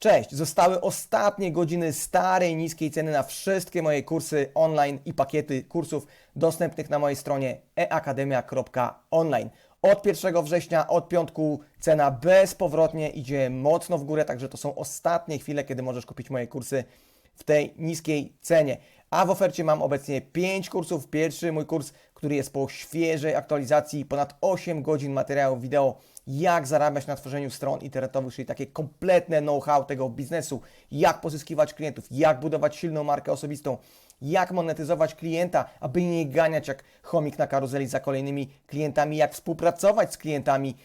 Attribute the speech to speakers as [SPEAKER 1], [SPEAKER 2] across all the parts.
[SPEAKER 1] Cześć, zostały ostatnie godziny starej, niskiej ceny na wszystkie moje kursy online i pakiety kursów dostępnych na mojej stronie eakademia.online. Od 1 września, od piątku cena bezpowrotnie idzie mocno w górę, także to są ostatnie chwile, kiedy możesz kupić moje kursy w tej niskiej cenie. A w ofercie mam obecnie 5 kursów. Pierwszy mój kurs, który jest po świeżej aktualizacji, ponad 8 godzin materiałów wideo, jak zarabiać na tworzeniu stron internetowych, czyli takie kompletne know-how tego biznesu, jak pozyskiwać klientów, jak budować silną markę osobistą, jak monetyzować klienta, aby nie ganiać jak chomik na karuzeli za kolejnymi klientami, jak współpracować z klientami,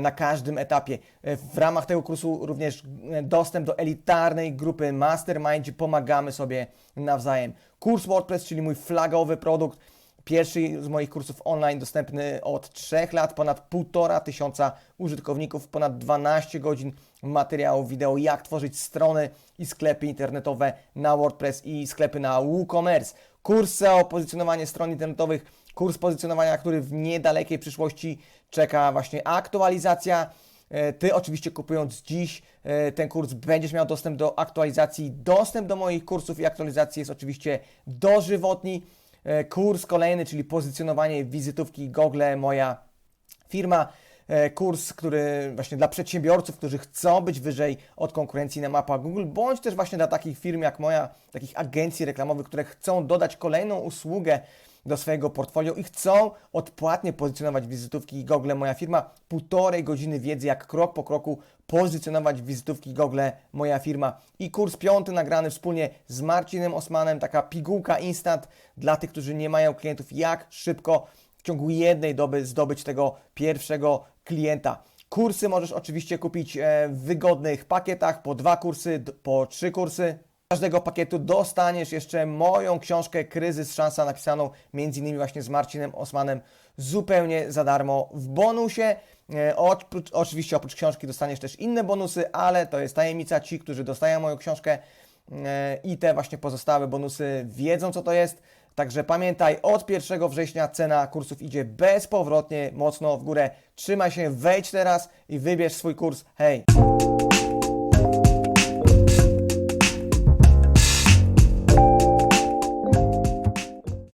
[SPEAKER 1] na każdym etapie. E, W ramach tego kursu również e, dostęp do elitarnej grupy Mastermind, gdzie pomagamy sobie nawzajem. Kurs WordPress, czyli mój flagowy produkt, pierwszy z moich kursów online, dostępny od 3 lat, ponad 1,5 tysiąca użytkowników, ponad 12 godzin materiałów wideo, jak tworzyć strony i sklepy internetowe na WordPress i sklepy na WooCommerce. Kurs SEO, pozycjonowanie stron internetowych, kurs pozycjonowania, który w niedalekiej przyszłości czeka właśnie aktualizacja. E, Ty oczywiście kupując dziś e, ten kurs będziesz miał dostęp do aktualizacji. Dostęp do moich kursów i aktualizacji jest oczywiście dożywotni. E, Kurs kolejny, czyli pozycjonowanie wizytówki Google, moja firma. E, Kurs, który właśnie dla przedsiębiorców, którzy chcą być wyżej od konkurencji na mapach Google, bądź też właśnie dla takich firm jak moja, takich agencji reklamowych, które chcą dodać kolejną usługę do swojego portfolio i chcą odpłatnie pozycjonować wizytówki Google. Moja firma, półtorej godziny wiedzy, jak krok po kroku pozycjonować wizytówki Google. Moja firma. I kurs piąty nagrany wspólnie z Marcinem Osmanem, taka pigułka instant dla tych, którzy nie mają klientów, jak szybko w ciągu jednej doby zdobyć tego pierwszego klienta. Kursy możesz oczywiście kupić e, w wygodnych pakietach, po dwa kursy, po trzy kursy. Z każdego pakietu dostaniesz jeszcze moją książkę Kryzys, szansa napisaną innymi właśnie z Marcinem Osmanem zupełnie za darmo w bonusie. E, Oprócz, oczywiście oprócz książki dostaniesz też inne bonusy, ale to jest tajemnica. Ci, którzy dostają moją książkę e, i te właśnie pozostałe bonusy wiedzą co to jest. Także pamiętaj, od 1 września cena kursów idzie bezpowrotnie mocno w górę. Trzymaj się, wejdź teraz i wybierz swój kurs. Hej!